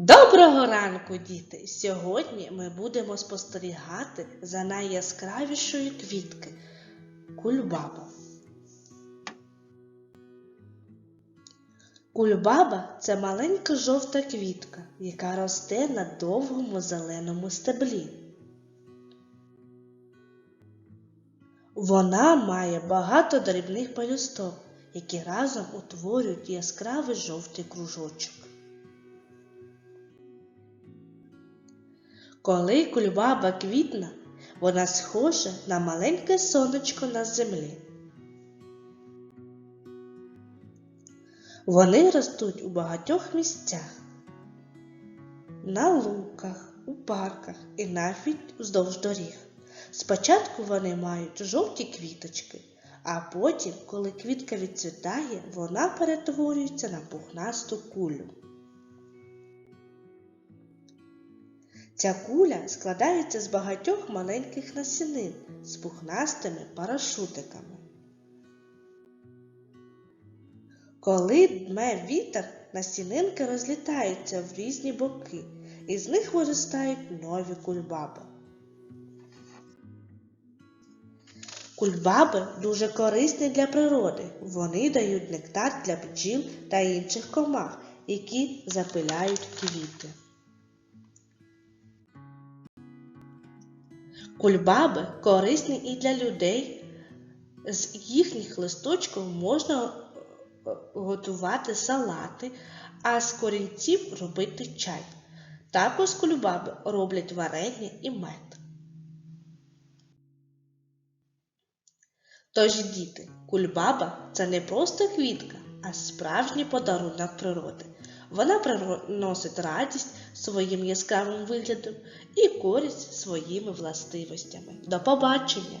Доброго ранку, діти! Сьогодні ми будемо спостерігати за найяскравішою квітки кульбаба. Кульбаба це маленька жовта квітка, яка росте на довгому зеленому стеблі. Вона має багато дрібних пелюсток, які разом утворюють яскравий жовтий кружочок. Коли кульбаба квітна, вона схожа на маленьке сонечко на землі. Вони ростуть у багатьох місцях, на луках, у парках і навіть вздовж доріг. Спочатку вони мають жовті квіточки, а потім, коли квітка відцвітає, вона перетворюється на пухнасту кулю. Ця куля складається з багатьох маленьких насінин з пухнастими парашутиками. Коли дме вітер, насінинки розлітаються в різні боки, і з них виростають нові кульбаби. Кульбаби дуже корисні для природи. Вони дають нектар для бджіл та інших комах, які запиляють квіти. Кульбаби корисні і для людей. З їхніх листочків можна е, готувати салати, а з корінців робити чай. Також кульбаби роблять варення і мед. Тож, діти, кульбаба це не просто квітка, а справжній подарунок природи. Вона приносить радість своїм яскравим виглядом і користь своїми властивостями. До побачення!